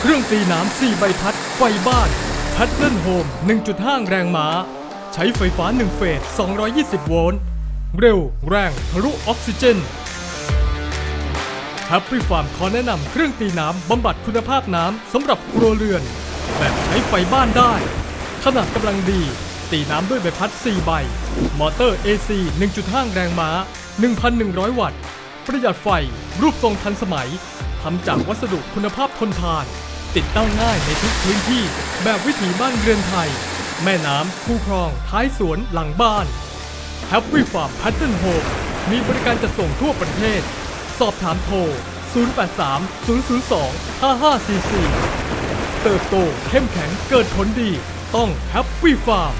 เครื่องตีน้ำ4ใบพัด ไฟบ้านแพทเทิร์นโฮม 1.5 แรงม้า ใช้ไฟฟ้า 1 เฟส 220 โวลต์ เร็ว แรงทะลุออกซิเจนแฮปปี้ฟาร์มขอแนะนำเครื่องตีน้ำบำบัดคุณภาพน้ำสำหรับครัวเรือน แบบใช้ไฟบ้านได้ ขนาดกำลังดี ตีน้ำด้วยใบพัด 4 ใบ มอเตอร์ AC 1.5 แรงม้า 1,100 วัตต์ ประหยัดไฟ รูปทรงทันสมัยทำจากวัสดุคุณภาพทนทาน ติดตั้งง่ายในทุกพื้นที่ แบบวิถีบ้านเรือนไทย แม่น้ำคูคลอง ท้ายสวนหลังบ้าน Happy Farm Pattern Home มีบริการจัดส่งทั่วประเทศ สอบถามโทร 083 002 5544 เติบโตเข้มแข็งเกิดผลดี ต้อง Happy Farm